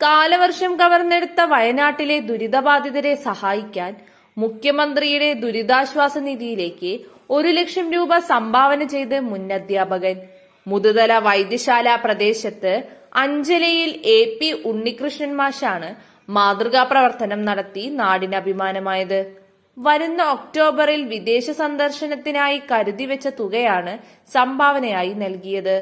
കാലവർഷം കവർന്നെടുത്ത വയനാട്ടിലെ ദുരിതബാധിതരെ സഹായിക്കാൻ മുഖ്യമന്ത്രിയുടെ ദുരിതാശ്വാസ നിധിയിലേക്ക് ഒരു ലക്ഷം രൂപ സംഭാവന ചെയ്ത് മുൻ അധ്യാപകൻ മുതുതല വൈദ്യശാല പ്രദേശത്ത് അഞ്ചലയിൽ എ പി ഉണ്ണികൃഷ്ണൻ മാഷാണ് മാതൃകാ പ്രവർത്തനം നടത്തി നാടിന് അഭിമാനമായത് വരുന്ന ഒക്ടോബറിൽ വിദേശ സന്ദർശനത്തിനായി കരുതിവെച്ച തുകയാണ് സംഭാവനയായി നൽകിയത്.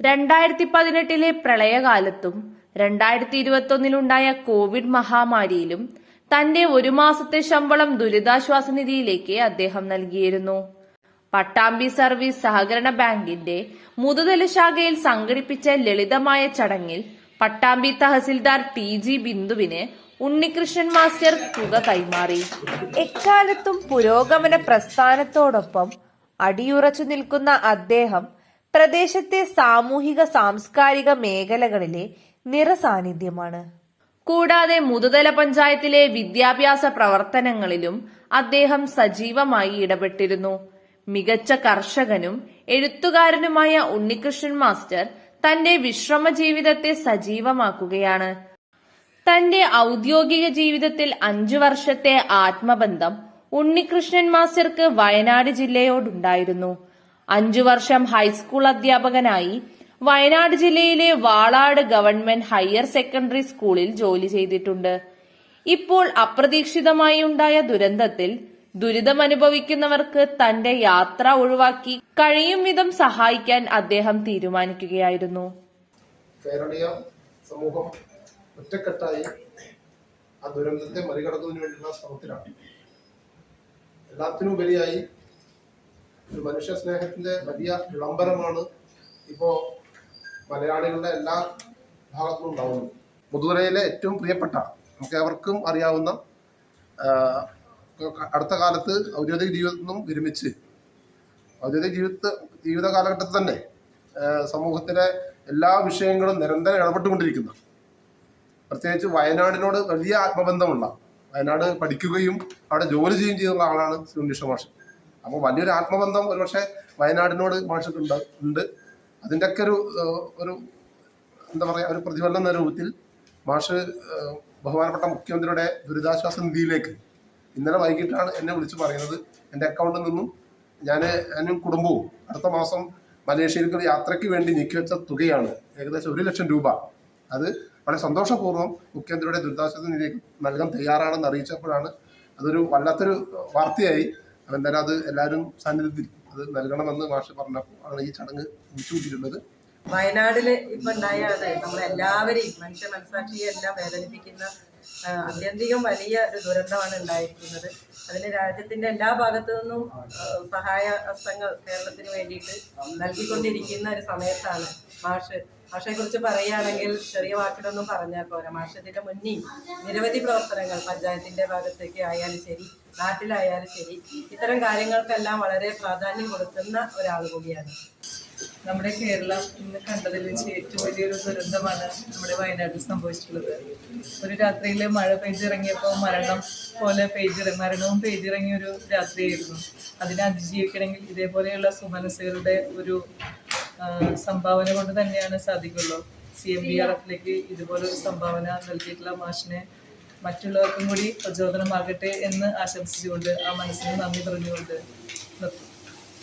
രണ്ടായിരത്തി പതിനെട്ടിലെ പ്രളയകാലത്തും രണ്ടായിരത്തി ഇരുപത്തൊന്നിലുണ്ടായ കോവിഡ് മഹാമാരിയിലും തന്റെ ഒരു മാസത്തെ ശമ്പളം ദുരിതാശ്വാസ നിധിയിലേക്ക് അദ്ദേഹം നൽകിയിരുന്നു. പട്ടാമ്പി സർവീസ് സഹകരണ ബാങ്കിന്റെ മുതുതല ശാഖയിൽ സംഘടിപ്പിച്ച ലളിതമായ ചടങ്ങിൽ പട്ടാമ്പി തഹസിൽദാർ ടി ജി ബിന്ദുവിന് ഉണ്ണികൃഷ്ണൻ മാസ്റ്റർ തുക കൈമാറി. എക്കാലത്തും പുരോഗമന പ്രസ്ഥാനത്തോടൊപ്പം അടിയുറച്ചു നിൽക്കുന്ന അദ്ദേഹം പ്രദേശത്തെ സാമൂഹിക സാംസ്കാരിക മേഖലകളിലെ നിറസാന്നിധ്യമാണ്. കൂടാതെ മുതുതല പഞ്ചായത്തിലെ വിദ്യാഭ്യാസ പ്രവർത്തനങ്ങളിലും അദ്ദേഹം സജീവമായി ഇടപെട്ടിരുന്നു. മികച്ച കർഷകനും എഴുത്തുകാരനുമായ ഉണ്ണികൃഷ്ണൻ മാസ്റ്റർ തന്റെ വിശ്രമ ജീവിതത്തെ സജീവമാക്കുകയാണ്. തന്റെ ഔദ്യോഗിക ജീവിതത്തിൽ അഞ്ചു വർഷത്തെ ആത്മബന്ധം ഉണ്ണികൃഷ്ണൻ മാസ്റ്റർക്ക് വയനാട് ജില്ലയോടുണ്ടായിരുന്നു. അഞ്ചു വർഷം ഹൈസ്കൂൾ അധ്യാപകനായി വയനാട് ജില്ലയിലെ വാളാട് ഗവൺമെന്റ് ഹയർ സെക്കൻഡറി സ്കൂളിൽ ജോലി ചെയ്തിട്ടുണ്ട്. ഇപ്പോൾ അപ്രതീക്ഷിതമായി ഉണ്ടായ ദുരന്തത്തിൽ ദുരിതമനുഭവിക്കുന്നവർക്ക് തന്റെ യാത്ര ഒഴിവാക്കി കഴിയും വിധം സഹായിക്കാൻ അദ്ദേഹം തീരുമാനിക്കുകയായിരുന്നു. കേരളീയ സമൂഹം ഒറ്റക്കെട്ടായി ആ ദുരന്തത്തെ മറികടക്കുന്നതിന് വേണ്ടിയുള്ള ശ്രമത്തിലാണ്. എല്ലാത്തിനുപരിയായി ഒരു മനുഷ്യ സ്നേഹത്തിന്റെ വലിയ വിളംബരമാണ് ഇപ്പോ മലയാളികളുടെ എല്ലാ ഭാഗത്തും ഉണ്ടാവുന്നു. മുതുവരയിലെ ഏറ്റവും പ്രിയപ്പെട്ട നമുക്ക് അവർക്കും അറിയാവുന്ന അടുത്ത കാലത്ത് ഔദ്യോഗിക ജീവിതത്തിൽ നിന്നും വിരമിച്ച് ഔദ്യോഗിക ജീവിത ജീവിത കാലഘട്ടത്തിൽ തന്നെ സമൂഹത്തിലെ എല്ലാ വിഷയങ്ങളും നിരന്തരം ഇടപെട്ടുകൊണ്ടിരിക്കുന്ന. പ്രത്യേകിച്ച് വയനാടിനോട് വലിയ ആത്മബന്ധമുള്ള വയനാട് പഠിക്കുകയും അവിടെ ജോലി ചെയ്യുകയും ചെയ്യുന്ന ആളാണ് ശ്രീ ഉണ്ണീഷ മാഷ്. അപ്പോൾ വലിയൊരു ആത്മബന്ധം ഒരുപക്ഷെ വയനാടിനോട് മാഷിട്ടുണ്ട് ഉണ്ട്. അതിന്റെയൊക്കെ ഒരു ഒരു എന്താ പറയുക ഒരു പ്രതിഫലനം എന്ന രൂപത്തിൽ മാഷ് ബഹുമാനപ്പെട്ട മുഖ്യമന്ത്രിയുടെ ദുരിതാശ്വാസ നിധിയിലേക്ക് ഇന്നലെ വൈകിട്ടാണ് എന്നെ വിളിച്ച് പറയുന്നത്. എന്റെ അക്കൗണ്ടിൽ നിന്നും ഞാൻ ഞാനും കുടുംബവും അടുത്ത മാസം മലേഷ്യയിലേക്ക് യാത്രയ്ക്ക് വേണ്ടി നീക്കിവെച്ച തുകയാണ് ഏകദേശം ഒരു ലക്ഷം രൂപ. അത് വളരെ സന്തോഷപൂർവം മുഖ്യമന്ത്രിയുടെ ദുരിതാശ്വാസ നിധിയിലേക്ക് നൽകാൻ തയ്യാറാണെന്ന് അറിയിച്ചപ്പോഴാണ് അതൊരു വല്ലാത്തൊരു വാർത്തയായി. എന്തായാലും അത് എല്ലാവരും സാന്നിധ്യത്തിൽ അത് നൽകണമെന്ന് മാഷ് പറഞ്ഞപ്പോൾ ആണ് ഈ ചടങ്ങ് വിളിച്ചുകൂട്ടിയിട്ടുള്ളത് വയനാടിൽ ഇപ്പൊ ഉണ്ടായ അതെ നമ്മളെല്ലാവരെയും മനുഷ്യ മനസാക്ഷിയെ എല്ലാം വേദനിപ്പിക്കുന്ന അത്യന്തികം വലിയ ഒരു ദുരന്തമാണ് ഉണ്ടായിരിക്കുന്നത്. അതിന് രാജ്യത്തിന്റെ എല്ലാ ഭാഗത്തു നിന്നും സഹായ ഹസ്തങ്ങൾ കേരളത്തിന് വേണ്ടിയിട്ട് നൽകിക്കൊണ്ടിരിക്കുന്ന ഒരു സമയത്താണ് മാഷ് മാഷെ കുറിച്ച് പറയുകയാണെങ്കിൽ ചെറിയ വാക്കിലൊന്നും പറഞ്ഞാൽ പോരാ. മാഷത്തിന്റെ മുന്നിൽ നിരവധി പ്രവർത്തനങ്ങൾ പഞ്ചായത്തിന്റെ ഭാഗത്തേക്ക് ആയാലും ശരി നാട്ടിലായാലും ശരി ഇത്തരം കാര്യങ്ങൾക്കെല്ലാം വളരെ പ്രാധാന്യം കൊടുക്കുന്ന ഒരാൾ കൂടിയാണ്. നമ്മുടെ കേരളം ഇന്ന് കണ്ടതിൽ വെച്ച് ഏറ്റവും വലിയൊരു ദുരന്തമാണ് നമ്മുടെ വയനാട്ടിൽ സംഭവിച്ചിട്ടുള്ളത്. ഒരു രാത്രിയിൽ മഴ പെയ്തിറങ്ങിയപ്പോൾ മരണം പോലെ പെയ്തിറ മരണവും പെയ്തിറങ്ങിയ ഒരു രാത്രിയായിരുന്നു. അതിനെ അതിജീവിക്കണമെങ്കിൽ ഇതേപോലെയുള്ള സുമനസുകളുടെ ഒരു സംഭാവന കൊണ്ട് തന്നെയാണ് സാധിക്കുള്ളൂ. സി എം ബി ആർ എഫിലേക്ക് ഇതുപോലൊരു സംഭാവന നൽകിയിട്ടുള്ള മാഷിനെ മറ്റുള്ളവർക്കും കൂടി പ്രചോദനമാകട്ടെ എന്ന് ആശംസിച്ചുകൊണ്ട് ആ മനസ്സിന് നന്ദി പറഞ്ഞുകൊണ്ട്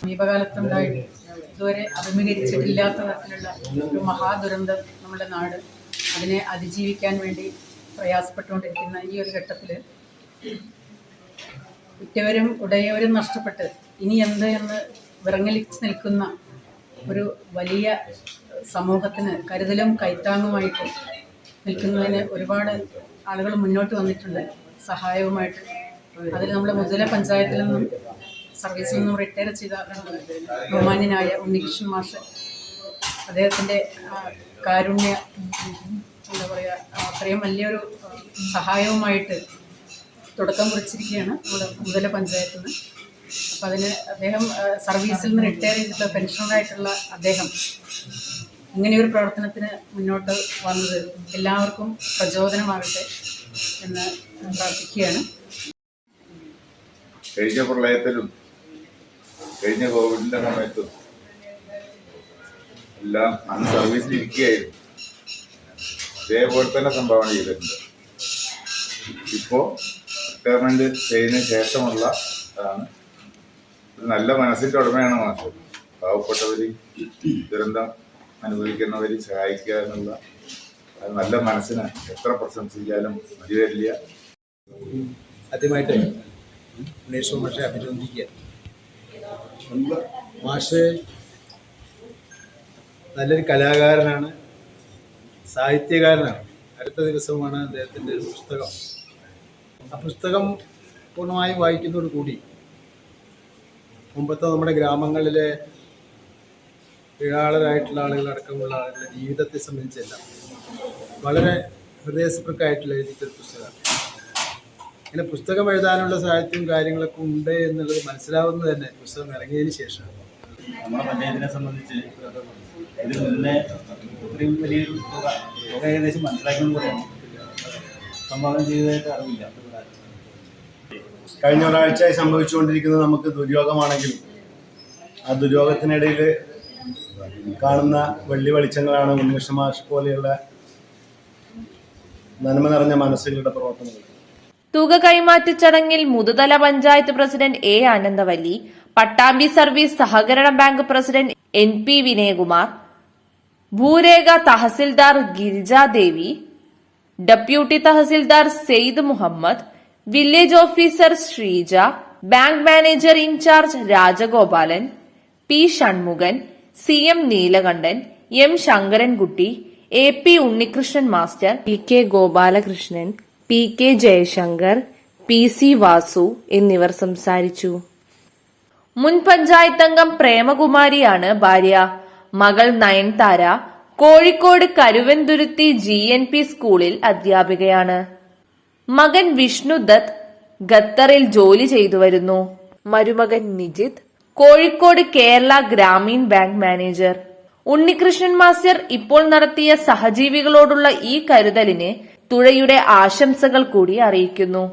സമീപകാലത്തുണ്ടായിട്ട് സമീപകാലത്തുണ്ടായി ഇതുവരെ അഭിമുഖീകരിച്ചിട്ടില്ലാത്ത തരത്തിലുള്ള ഒരു മഹാദുരന്തം നമ്മുടെ നാട് അതിനെ അതിജീവിക്കാൻ വേണ്ടി പ്രയാസപ്പെട്ടുകൊണ്ടിരിക്കുന്ന ഈ ഒരു ഘട്ടത്തിൽ ഉറ്റവരും ഉടയവരും നഷ്ടപ്പെട്ട് ഇനി എന്ത് എന്ന് വിറങ്ങലിച്ച് നിൽക്കുന്ന ഒരു വലിയ സമൂഹത്തിന് കരുതലും കൈത്താങ്ങുമായിട്ട് നിൽക്കുന്നതിന് ഒരുപാട് ആളുകൾ മുന്നോട്ട് വന്നിട്ടുണ്ട് സഹായവുമായിട്ട്. അതിൽ നമ്മുടെ മുതല പഞ്ചായത്തിൽ നിന്നും സർവീസിൽ നിന്നും റിട്ടയർ ചെയ്ത ബഹുമാന്യനായ ഉണ്ണികൃഷ്ണൻ മാഷ് അദ്ദേഹത്തിന്റെ കാരുണ്യ എന്താ പറയുക അത്രയും വലിയൊരു സഹായവുമായിട്ട് തുടക്കം കുറിച്ചിരിക്കുകയാണ് നമ്മുടെ മുതല പഞ്ചായത്തിൽ നിന്ന്. അപ്പം അതിന് അദ്ദേഹം സർവീസിൽ നിന്ന് റിട്ടയർ ചെയ്തിട്ട് പെൻഷനറായിട്ടുള്ള അദ്ദേഹം ഇങ്ങനെ ഒരു പ്രവർത്തനത്തിന് മുന്നോട്ട് വന്നത് എല്ലാവർക്കും പ്രചോദനമാകട്ടെ എന്ന് പ്രാർത്ഥിക്കുകയാണ്. കഴിഞ്ഞ പ്രളയത്തിലും കഴിഞ്ഞ കോവിഡിന്റെ സമയത്തും എല്ലാം അന്ന് സർവീസിൽ ഇരിക്കുകയായിരുന്നു. ഇതേപോലെ തന്നെ സംഭാവന ചെയ്തിട്ടുണ്ട്. ഇപ്പോ റിട്ടയർമെന്റ് ചെയ്തതിന് ശേഷമുള്ള നല്ല മനസ്സിന്റെ ഉടമയാണ് മാഷ് പാവപ്പെട്ടവര് ദുരന്തം അനുഭവിക്കുന്നവര് സഹായിക്കുക എന്നുള്ള നല്ല മനസ്സിന് എത്ര പ്രശംസിച്ചാലും മതി വരില്ല. ആദ്യമായിട്ട് മാഷെ അഭിനന്ദിക്കുക. മാഷ് നല്ലൊരു കലാകാരനാണ്. സാഹിത്യകാരനാണ്. അടുത്ത ദിവസമാണ് അദ്ദേഹത്തിന്റെ ഒരു പുസ്തകം. ആ പുസ്തകം പൂർണമായും വായിക്കുന്നതോട് കൂടി മുമ്പത്തെ നമ്മുടെ ഗ്രാമങ്ങളിലെ കീഴാളരായിട്ടുള്ള ആളുകളടക്കമുള്ള ആളുകളുടെ ജീവിതത്തെ സംബന്ധിച്ചല്ല വളരെ ഹൃദയസ്പൃക്കായിട്ടുള്ള എഴുതിയിട്ടൊരു പുസ്തകമാണ്. ഇങ്ങനെ പുസ്തകം എഴുതാനുള്ള സാഹിത്യവും കാര്യങ്ങളൊക്കെ ഉണ്ട് എന്നുള്ളത് മനസ്സിലാവുന്നത് തന്നെ. പുസ്തകം ഇറങ്ങിയതിന് ശേഷമാണ്. നമ്മുടെ പഞ്ചായത്തിനെ സംബന്ധിച്ച് ഇതിൽ മുന്നേ ഇത്രയും വലിയൊരു ഏകദേശം മനസ്സിലാക്കിയെന്ന് പറയാം. സംഭാവന ചെയ്തതായിട്ട് അറിവില്ല. കഴിഞ്ഞ ഒരാഴ്ചയായി സംഭവിച്ചുകൊണ്ടിരിക്കുന്നത് നമുക്ക് ദുര്യോഗമാണെങ്കിലും ആ ദുര്യോഗത്തിനിടയിൽ കാണുന്ന വെള്ളി വെളിച്ചങ്ങളാണ് ഉന്മേഷ മാഷ് പോലെയുള്ള നന്മ നിറഞ്ഞ മനസ്സുകളുടെ പ്രവർത്തനങ്ങൾ. തുക കൈമാറ്റ ചടങ്ങിൽ Muthuthala panchayat president A Anandavalli Pattambi service സഹകരണ bank president N P Vinayakumar ഭൂരേഖ tahsildar Girijadevi deputy tahsildar Syed Muhammad village officer Sreeja bank manager incharge Rajagopalan P Shanmukhan C M Neelakandan M Sankarankutty A P Unnikrishnan master P K Gopalakrishnan P K Jayasankar P C Vasu എന്നിവർ സംസാരിച്ചു. മുൻ പഞ്ചായത്ത് അംഗം പ്രേമകുമാരിയാണ് ഭാര്യ. മകൾ Nayanthara Kozhikode Karuvanthuruthy G N P സ്കൂളിൽ അധ്യാപികയാണ്. മകൻ വിഷ്ണു ദത്ത് ഖത്തറിൽ ജോലി ചെയ്തു വരുന്നു. മരുമകൻ Nijith Kozhikode Kerala Grameen bank manager. Unnikrishnan master ഇപ്പോൾ നടത്തിയ സഹജീവികളോടുള്ള ഈ കരുതലിനെ തുഴയുടെ ആശംസകൾ കൂടി അറിയിക്കുന്നു.